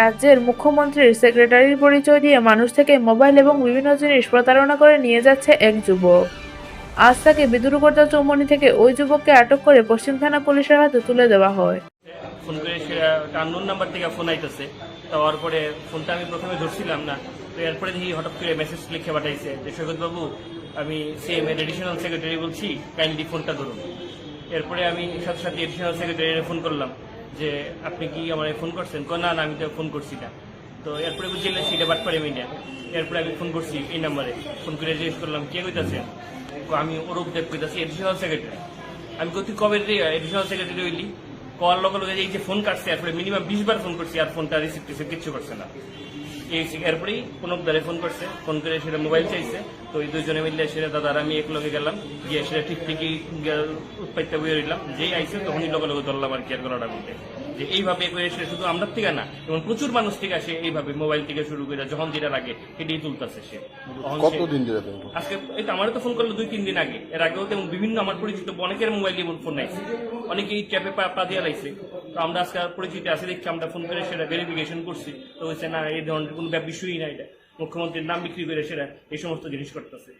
রাজ্যের মুখ্যমন্ত্রীর সেক্রেটারির পরিচয় দিয়ে মানুষ থেকে মোবাইল এবং বিভিন্ন জিনিস প্রতারণা করে নিয়ে যাচ্ছে এক যুবক। আজ তাকে বিদুরকর্তা চৌমনি থেকে ওই যুবককে আটক করে পশ্চিম থানা পুলিশের হাতে তুলে দেওয়া হয়। ফোন করে আননোন নাম্বার থেকে ফোন আইতেছে। তার পরে ফোনটা আমি প্রথমে ধরছিলাম না। তো এরপরে দেখি হঠাৎ করে মেসেজ লিখে পাঠাইছে যে, সৈকত বাবু, আমি এর এডিশনাল সেক্রেটারি বলছি কাইন্ডলি ফোনটা ধরুন। এরপরে আমি সাথে সাথে এডিশনাল সেক্রেটারি ফোন করলাম। যে আপনি কি আমার ফোন করছেন? না না, আমি তো ফোন করছি না। তো এরপরে বুঝলে সেটা বাট পারে মিডিয়া এরপরে আমি ফোন করছি এই নাম্বারে। ফোন করে জিজ্ঞেস করলাম, কে কইতাছেন আমি অরূপ দেব কইতাছি এডিশনাল সেক্রেটারি। আমি কই কবে এডিশনাল সেক্রেটারি হইলি? কল লগে লগে এই যে ফোন কাটছে এরপরে মিনিমাম বিশ বার ফোন করছি, আর ফোনটা রিসিভ করছে, কিচ্ছু করছে না। এরপরেই কোনো দারে ফোন করছে, ফোন করে সেটা মোবাইল চাইছে। তো এই দুজনে মিললে সেটা দাদার, আমি এক লগে গেলাম, গিয়ে সেটা ঠিক ঠিকই উৎপাইতে বইয়ে রইলাম। যেই আইসে তখনই লগে লগে ধরলাম আর কি আর গলাটা বলতে। যে এইভাবে করে সে শুধু আমরা থেকে না এবং প্রচুর মানুষ থেকে আসে এইভাবে মোবাইল থেকে শুরু করে যখন যেটা লাগে সেটাই তুলতেছে সে। কতদিন ধরে আজকে এই তো আমারও তো ফোন করল দুই তিন দিন আগে। এর আগেও তো বিভিন্ন আমার পরিচিত অনেকের মোবাইল দিয়ে ফোন নাইছে অনেকেই ট্যাপে পা দিয়ে লাইছে। তো আমরা আজকে পরিচিত আছে দেখছি আমরা ফোন করে সেটা ভেরিফিকেশন করছি। তো হচ্ছে না এই ধরনের কোনো বিষয়ই না এটা। মুখ্যমন্ত্রীর নাম বিক্রি করে সেটা এই সমস্ত জিনিস করতেছে।